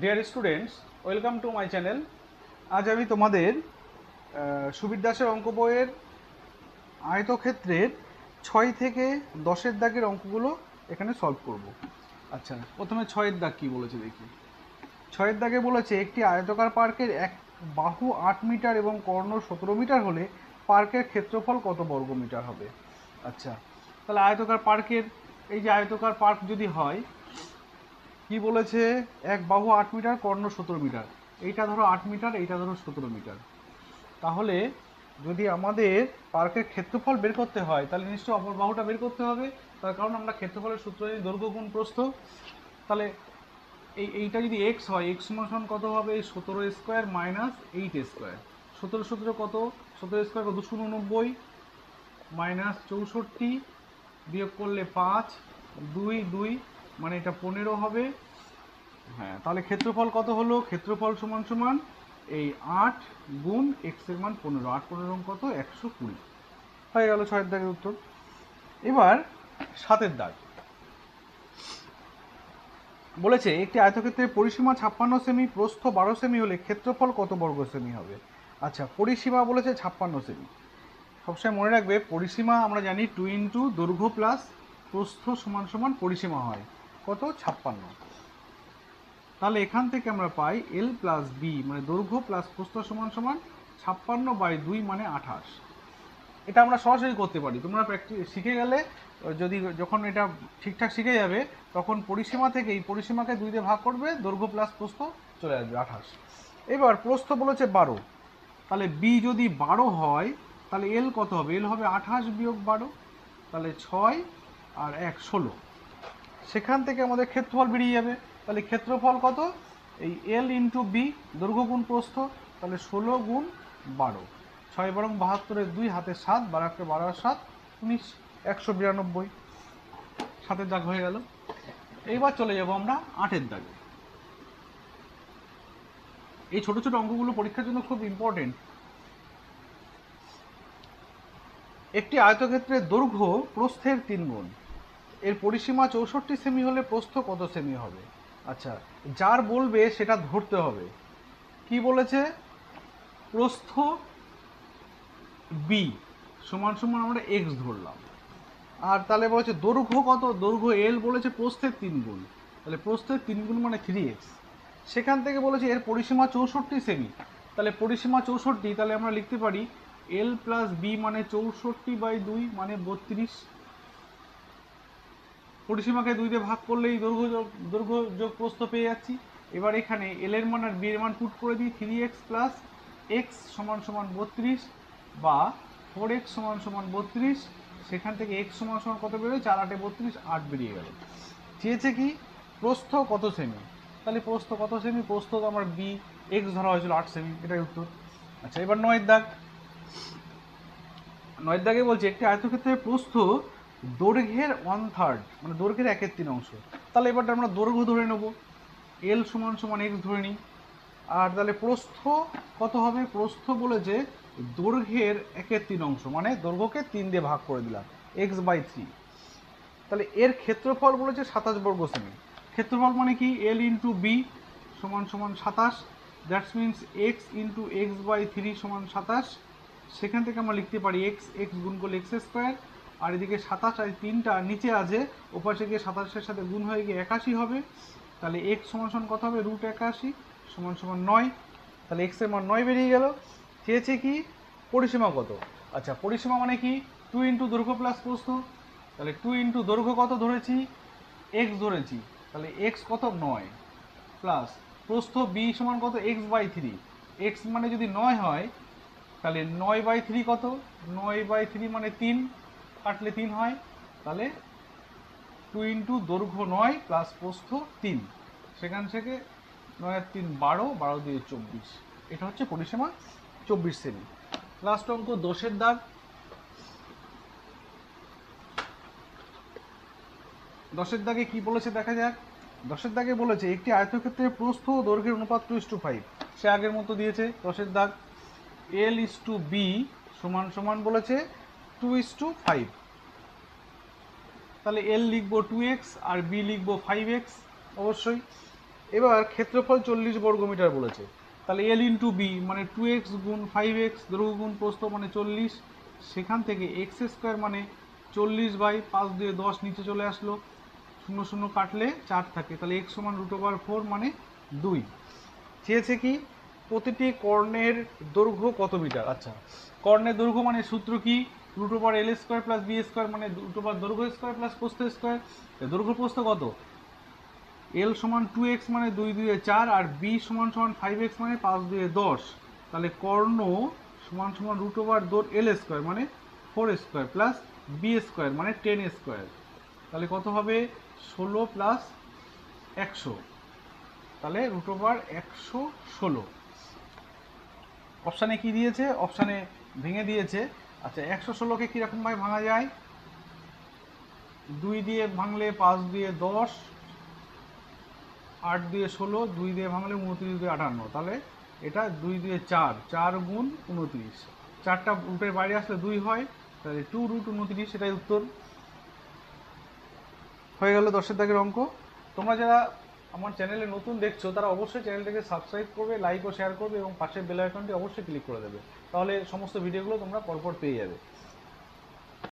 Dear students welcome to my channel আজ আমি তোমাদের সুবীর দাসের অঙ্ক বইয়ের আয়তক্ষেত্রের ছয় থেকে দশের দাগের অঙ্কগুলো এখানে সলভ করব। আচ্ছা প্রথমে ছয়ের দাগ কী বলেছে দেখি। ছয়ের দাগে বলেছে, একটি আয়তকার পার্কের এক বাহু আট মিটার এবং কর্ণ সতেরো মিটার হলে পার্কের ক্ষেত্রফল কত বর্গ মিটার হবে? আচ্ছা তাহলে আয়তকার পার্কের, এই যে আয়তকার পার্ক যদি হয় কি বলেছে? এক বাহু আট মিটার, কর্ণ সতেরো মিটার। এইটা ধরো আট মিটার, এইটা ধরো সতেরো মিটার। তাহলে যদি আমাদের পার্কের ক্ষেত্রফল বের করতে হয়, তাহলে নিশ্চয়ই অপর বাহুটা বের করতে হবে। তার কারণ আমরা ক্ষেত্রফলের সূত্র জানি দৈর্ঘ্য গুণ প্রস্থ। তাহলে এই, এইটা যদি এক্স হয় এক্স সমান কত হবে? সতেরো স্কোয়ার মাইনাস এইট স্কোয়ার। সতেরো সতেরো কত? সতেরো স্কোয়ার কত? দুশো উননব্বই মাইনাস চৌষট্টি বিয়োগ করলে পাঁচ। দুই দুই মানে এটা পনেরো হবে। হ্যাঁ তাহলে ক্ষেত্রফল কত হলো? ক্ষেত্রফল সমান সমান এই আট গুণ এক্সের মান পনেরো। আট পনেরো কত? একশো কুড়ি। হয়ে গেল ছয়ের দাগের উত্তর। এবার সাতের দাগ। বলেছে, একটি আয়তক্ষেত্রের পরিসীমা ছাপ্পান্ন সেমি, প্রস্থ বারো সেমি হলে ক্ষেত্রফল কত বর্গ সেমি হবে? আচ্ছা পরিসীমা বলেছে ছাপ্পান্ন সেমি। সবসময় মনে রাখবে, পরিসীমা আমরা জানি টু ইন্টু দৈর্ঘ্য প্লাস প্রস্থ সমান সমান পরিসীমা হয়। কত? ছাপ্পান্ন। তাহলে এখান থেকে আমরা পাই এল প্লাস বি মানে দৈর্ঘ্য প্লাস প্রস্থ সমান সমান ছাপ্পান্ন বাই দুই মানে আঠাশ। এটা আমরা সরাসরি করতে পারি। তোমরা প্র্যাকটিস শিখে গেলে, যদি যখন এটা ঠিকঠাক শিখে যাবে, তখন পরিসীমা থেকে এই পরিসীমাকে দুই দিয়ে ভাগ করবে, দৈর্ঘ্য প্লাস প্রস্থ চলে আসবে আঠাশ। এবার প্রস্থ বলেছে বারো। তাহলে বি যদি বারো হয়, তাহলে এল কত হবে? এল হবে আঠাশ বিয়োগ বারো। তাহলে ছয় আর এক ষোলো। সেখান থেকে আমাদের ক্ষেত্রফল বেরিয়ে যাবে। তাহলে ক্ষেত্রফল কত? এই এল ইন্টু বি দৈর্ঘ্য গুণ প্রস্থ, তাহলে ষোলো গুণ বারো। ছয় বরং বাহাত্তরের দুই, হাতে সাত বারো বারো সাত, উনিশ, একশো বিরানব্বই। সাতের দাগ হয়ে গেল। এইবার চলে যাব আমরা আটের দাগে। এই ছোট ছোট অঙ্কগুলো পরীক্ষার জন্য খুব ইম্পর্টেন্ট একটি আয়তক্ষেত্রের দৈর্ঘ্য প্রস্থের তিন গুণ। এর পরিসীমা চৌষট্টি সেমি হলে প্রস্থ কত সেমি হবে? আচ্ছা যার বলবে সেটা ধরতে হবে। কি বলেছে? প্রস্থ বি সমান সমান আমরা এক্স ধরলাম। আর তাহলে বলেছে দৈর্ঘ্য কত? দৈর্ঘ্য এল বলেছে প্রস্থের তিন গুণ। তাহলে প্রস্থের তিন গুণ মানে থ্রি এক্স সেখান থেকে বলেছে এর পরিসীমা চৌষট্টি সেমি। তাহলে পরিসীমা চৌষট্টি, তাহলে আমরা লিখতে পারি এল প্লাস বি মানে চৌষট্টি বাই দুই মানে বত্রিশ। পরিসীমাকে দুই দিয়ে ভাগ করলেই দৈর্ঘ্য যোগ দৈর্ঘ্য যোগ প্রস্থ পেয়ে যাচ্ছি। এবার এখানে এল এর মান আর বি এর মান পুট করে দিই থ্রি এক্স প্লাস এক্স সমান সমান বত্রিশ বা ফোর এক্স সমান সমান বত্রিশ। সেখান থেকে এক্স সমান সমান কত বেরোয়? চার আটে বত্রিশ, আট বেরিয়ে গেল। চেয়েছে কি? প্রস্থ কত সেমি তাহলে প্রস্থ কত সেমি প্রস্থ তো আমার বি এক্স ধরা হয়েছিল আট সেমি এটাই উত্তর। আচ্ছা এবার নয়ের দাগ। নয়ের দাগে বলছে, একটি আয়তক্ষেত্রের প্রস্থ দৈর্ঘ্যের ওয়ান থার্ড মানে দৈর্ঘ্যের একের তিন অংশ। তাহলে এবারটা আমরা দৈর্ঘ্য ধরে নেব। এল সমান সমান এক্স ধরে নিই। আর তাহলে প্রস্থ কত হবে? প্রস্থ বলেছে দৈর্ঘ্যের একের তিন অংশ মানে দৈর্ঘ্যকে তিন দিয়ে ভাগ করে দিলাম এক্স বাই থ্রি তাহলে এর ক্ষেত্রফল বলেছে সাতাশ বর্গ সেমি ক্ষেত্রফল মানে কি? এল ইন্টু বি সমান সমান সাতাশ। That's means x into x by three সমান সাতাশ। সেখান থেকে আমরা লিখতে পারি এক্স এক্স গুণ করলে এক্স স্কোয়ার আর এদিকে সাতাশ আর তিনটা নিচে আছে, ওপাশে গিয়ে সাতাশের সাথে গুণ হয়ে গিয়ে একাশি হবে। তাহলে এক্স সমান সমান কত হবে? রুট একাশি সমান সমান নয়। তাহলে এক্সের মান নয় বেরিয়ে গেল। চেয়েছে কি? পরিসীমা কত? আচ্ছা পরিসীমা মানে কি? টু ইন্টু দৈর্ঘ্য প্লাস প্রস্থ। তাহলে টু ইন্টু দৈর্ঘ্য কত ধরেছি? এক্স ধরেছি। তাহলে এক্স কত? নয়। প্লাস প্রস্থ বি সমান কত? এক্স বাই থ্রি এক্স মানে যদি নয় হয়, তাহলে নয় বাই থ্রি কত? নয় বাই থ্রি মানে তিন। কাটলে তিন হয়, তাহলে টু ইন্টু দৈর্ঘ্য নয় প্লাস প্রস্থ তিন। সেখান থেকে নয় তিন বারো বারো দিয়ে চব্বিশ। এটা হচ্ছে পরিসীমা চব্বিশ সেমি লাস্ট অঙ্ক দোষের দাগ। দশের দাগে কি বলেছে দেখা যাক। দশের দাগে বলেছে, একটি আয়তক্ষেত্রের প্রস্থ দৈর্ঘ্যের অনুপাত টু ইস টু ফাইভ সে আগের মতো দিয়েছে, দশের দাগ। এল ইস টু বি সমান সমান বলেছে টু ইস টু ফাইভ তাহলে এল লিখব টু এক্স আর বি লিখব ফাইভ এক্স অবশ্যই। এবার ক্ষেত্রফল চল্লিশ বর্গমিটার বলেছে। তাহলে এল ইন্টু বি মানে টু এক্স গুণ ফাইভ এক্স দৈর্ঘ্য গুণ প্রস্থ মানে চল্লিশ। সেখান থেকে এক্স স্কোয়ার মানে চল্লিশ বাই পাঁচ দিয়ে দশ নিচে চলে আসলো। শূন্য শূন্য কাটলে চার থাকে। তাহলে এক্স সমান রুট ওভার ফোর মানে দুই। চেয়েছে কি, প্রতিটি কর্ণের দৈর্ঘ্য কত মিটার? আচ্ছা কর্ণের দৈর্ঘ্য মানে সূত্র কি? Root over L square plus B square মানে রুট ওভার দৈর্ঘ্য স্কোয়ার প্লাস প্রস্থ স্কোয়ার দৈর্ঘ্য প্রস্থ কত? এল সমান টু এক্স মানে দুই দুয়ে চার আর বি সমান সমান ফাইভ এক্স মানে পাঁচ দুয়ে দশ। তাহলে কর্ণ সমান সমান রুট ওভার দোর এল স্কোয়ার মানে four square plus B square মানে টেন স্কোয়ার তাহলে কত হবে? ষোলো প্লাস একশো। তাহলে রুট ওভার একশো ষোলো। অপশানে কি দিয়েছে? অপশানে ভেঙে দিয়েছে। আচ্ছা একশো ষোলোকে কীরকমভাবে ভাঙা যায়? দুই দিয়ে ভাঙলে পাঁচ দিয়ে দশ, আট দিয়ে ষোলো, দুই দিয়ে ভাঙলে উনত্রিশ দিয়ে আটান্ন। তাহলে এটা দুই দিয়ে চার চার গুণ উনত্রিশ। চারটা রুটের বাইরে আসলে দুই হয়, তাহলে টু রুট উনত্রিশ সেটাই উত্তর। হয়ে গেল দশের দাগের অঙ্ক। তোমরা যারা আমার চ্যানেলে নতুন দেখছ, তারা অবশ্যই চ্যানেলটাকে সাবস্ক্রাইব করবে লাইক ও শেয়ার করবে এবং পাশের বেল আইকনটি অবশ্যই ক্লিক করে দেবে। তাহলে সমস্ত ভিডিওগুলো তোমরা পরপর পেয়ে যাবে।